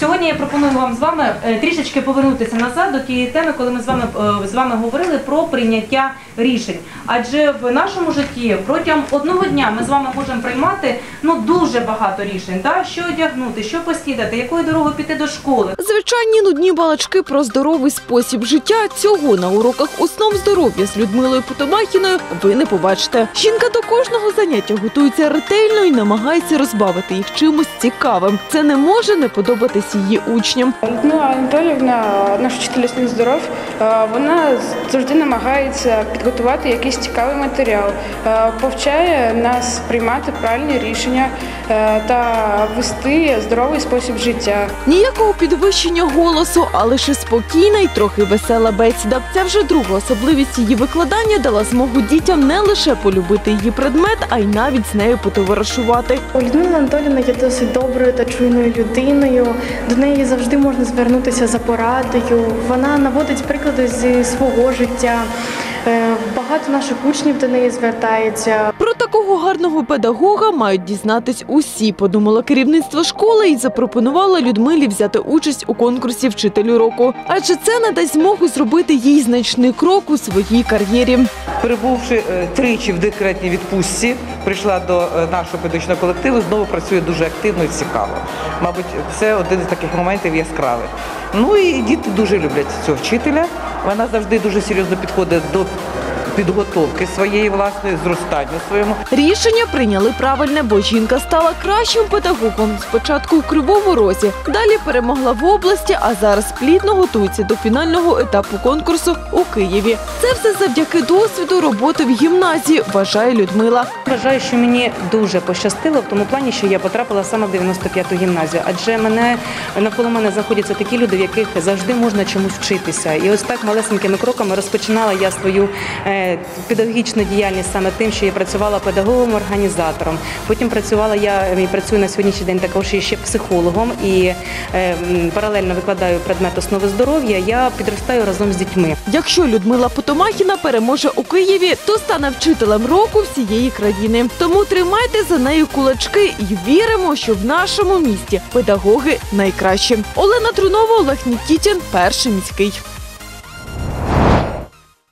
Сьогодні я пропоную вам з вами е, трішечки повернутися назад до тієї теми, коли ми з вами е, з вами говорили про прийняття рішень. Адже в нашому житті протягом одного дня ми з вами можемо приймати ну дуже багато рішень. Та що одягнути, що поснідати, якою дорогою піти до школи. Звичайні нудні балачки про здоровий спосіб життя цього на уроках основ здоров'я з Людмилою Потомахіною ви не побачите. Жінка до кожного заняття готується ретельно і намагається розбавити їх чимось цікавим. Це не може не подобатись її учням. Людмила Анатолівна, наш вчитель слів здоров, е, вона завжди намагається підготувати якийсь цікавий матеріал, е, повчає нас приймати правильні рішення та вести здоровий спосіб життя. Ніякого підвищення голосу, а лише спокійна і трохи весела бесіда. Ця вже друга особливість її викладання дала змогу дітям не лише полюбити її предмет, а й навіть з нею потоваришувати. Людмила Анатолівна є досить доброю та чуйною людиною. До неї завжди можна звернутися за порадою. Вона наводить приклади зі свого життя. Е, Багато наших учнів до неї звертається. Такого гарного педагога мають дізнатись усі, подумало керівництво школи і запропонувало Людмилі взяти участь у конкурсі вчителю року. Адже це надасть змогу зробити їй значний крок у своїй кар'єрі. Перебувши е, тричі в декретній відпустці, прийшла до е, нашого педагогічного колективу, знову працює дуже активно і цікаво. Мабуть, це один із таких моментів яскравих. Ну і діти дуже люблять цього вчителя. Вона завжди дуже серйозно підходить до підготовки своєї власної, зростанню своєму. Рішення прийняли правильне, бо жінка стала кращим педагогом. Спочатку у Кривому Розі, далі перемогла в області, а зараз плідно готується до фінального етапу конкурсу у Києві. Це все завдяки досвіду роботи в гімназії, вважає Людмила. Вважаю, що мені дуже пощастило в тому плані, що я потрапила саме в 95-ту гімназію. Адже мене навколо мене знаходяться такі люди, в яких завжди можна чомусь вчитися. І ось так малесенькими кроками розпочинала я свою е, педагогічну діяльність саме тим, що я працювала педагогом-організатором. Потім працювала я і працюю на сьогоднішній день також ще психологом і е, паралельно викладаю предмет основи здоров'я. Я підростаю разом з дітьми. Якщо Людмила Потомахіна переможе у Києві, то стане вчителем року всієї країни. Тому тримайте за нею кулачки і віримо, що в нашому місті педагоги найкращі. Олена Трунова, Олег Нікітін, перший міський.